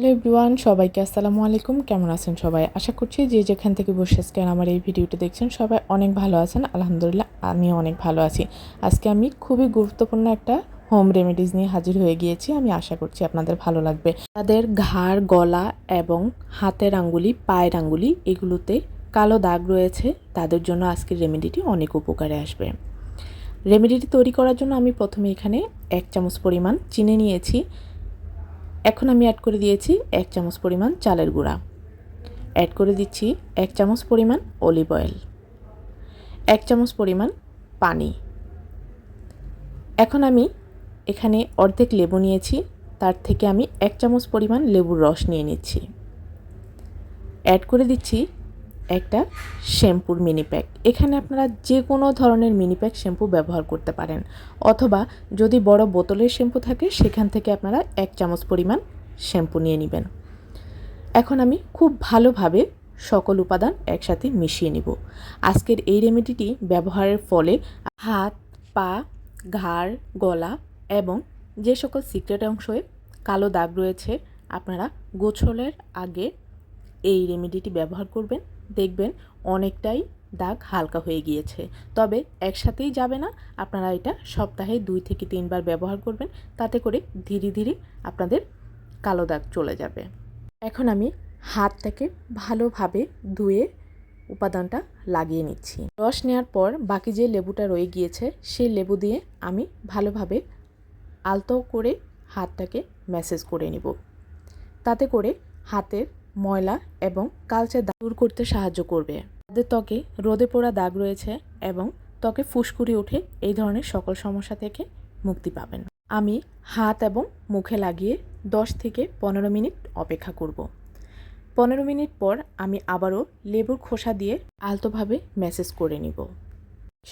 Hello everyone, সবাইকে আসসালামু আলাইকুম। কেমন আছেন সবাই? আশা করছি যে যেখান থেকে বসে আজকে আমার এই ভিডিওটা দেখছেন, সবাই অনেক ভালো আছেন। আলহামদুলিল্লাহ, আমিও অনেক ভালো আছি। আজকে আমি খুবই গুরুত্বপূর্ণ একটা হোম রেমেডিজ নিয়ে হাজির হয়ে গিয়েছি। আমি আশা করছি আপনাদের ভালো লাগবে। তাদের ঘাড়, গলা এবং হাতের আঙ্গুলি, পায়ের আঙ্গুলি, এগুলোতে কালো দাগ রয়েছে। তাদের জন্য আজকের রেমেডিটি অনেক উপকারে আসবে। রেমেডিটি তৈরি করার জন্য আমি প্রথমে এখানে এক চামচ পরিমাণ চিনি নিয়েছি। এখন আমি অ্যাড করে দিয়েছি এক চামচ পরিমাণ চালের গুঁড়া। অ্যাড করে দিচ্ছি এক চামচ পরিমাণ অলিভ অয়েল এক চামচ পরিমাণ পানি। এখন আমি এখানে অর্ধেক লেবু নিয়েছি, তার থেকে আমি এক চামচ পরিমাণ লেবুর রস নিয়ে নিচ্ছি। অ্যাড করে দিচ্ছি একটা শ্যাম্পুর মিনি প্যাক এখানে আপনারা যে কোনো ধরনের মিনি প্যাক শ্যাম্পু ব্যবহার করতে পারেন। অথবা যদি বড় বোতলের শ্যাম্পু থাকে, সেখান থেকে আপনারা এক চামচ পরিমাণ শ্যাম্পু নিয়ে নেবেন। এখন আমি খুব ভালোভাবে সকল উপাদান একসাথে মিশিয়ে নিব। আজকের এই রেমেডিটি ব্যবহারের ফলে হাত, পা, ঘাড়, গলা এবং যে সকল সিক্রেট অংশে কালো দাগ রয়েছে, আপনারা গোছলের আগে এই রেমেডিটি ব্যবহার করবেন। দেখবেন অনেকটাই দাগ হালকা হয়ে গিয়েছে। তবে একসাথেই যাবে না, আপনারা এটা সপ্তাহে দুই থেকে তিনবার ব্যবহার করবেন, তাতে করে ধীরে ধীরে আপনাদের কালো দাগ চলে যাবে। এখন আমি হাতটাকে ভালোভাবে ধুয়ে উপাদানটা লাগিয়ে নিচ্ছি। রস নেওয়ার পর বাকি যে লেবুটা রয়ে গিয়েছে, সেই লেবু দিয়ে আমি ভালোভাবে আলতো করে হাতটাকে ম্যাসেজ করে নিব। তাতে করে হাতের ময়লা এবং কালচে দাগ দূর করতে সাহায্য করবে। তাদের ত্বকে রোদে পোড়া দাগ রয়েছে এবং ত্বকে ফুসকুড়ি উঠে এই ধরনের সকল সমস্যা থেকে মুক্তি পাবেন। আমি হাত এবং মুখে লাগিয়ে দশ থেকে পনেরো মিনিট অপেক্ষা করব। পনেরো মিনিট পর আমি আবারও লেবুর খোসা দিয়ে আলতোভাবে ম্যাসেজ করে নিব।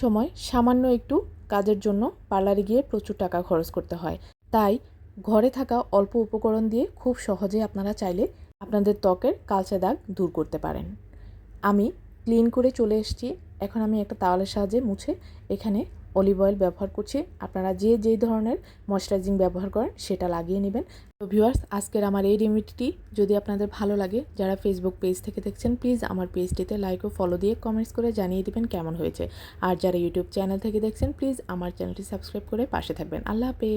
সময় সামান্য একটু কাজের জন্য পার্লারে গিয়ে প্রচুর টাকা খরচ করতে হয়। তাই ঘরে থাকা অল্প উপকরণ দিয়ে খুব সহজে আপনারা চাইলে আপনাদের ত্বকের কালচে দাগ দূর করতে পারেন। আমি ক্লিন করে চলে এসেছি। এখন আমি একটা তাওয়ালের সাহায্যে মুছে এখানে অলিভ অয়েল ব্যবহার করছি। আপনারা যে যে ধরনের ময়শ্চারাইজিং ব্যবহার করেন সেটা লাগিয়ে নেবেন। তো ভিউয়ার্স, আজকের আমার এই রেমিডিটি যদি আপনাদের ভালো লাগে, যারা ফেসবুক পেজ থেকে দেখছেন প্লিজ আমার পেজটিতে লাইক ও ফলো দিয়ে কমেন্টস করে জানিয়ে দিবেন কেমন হয়েছে। আর যারা ইউটিউব চ্যানেল থেকে দেখছেন প্লিজ আমার চ্যানেলটি সাবস্ক্রাইব করে পাশে থাকবেন। আল্লাহ হাফেজ।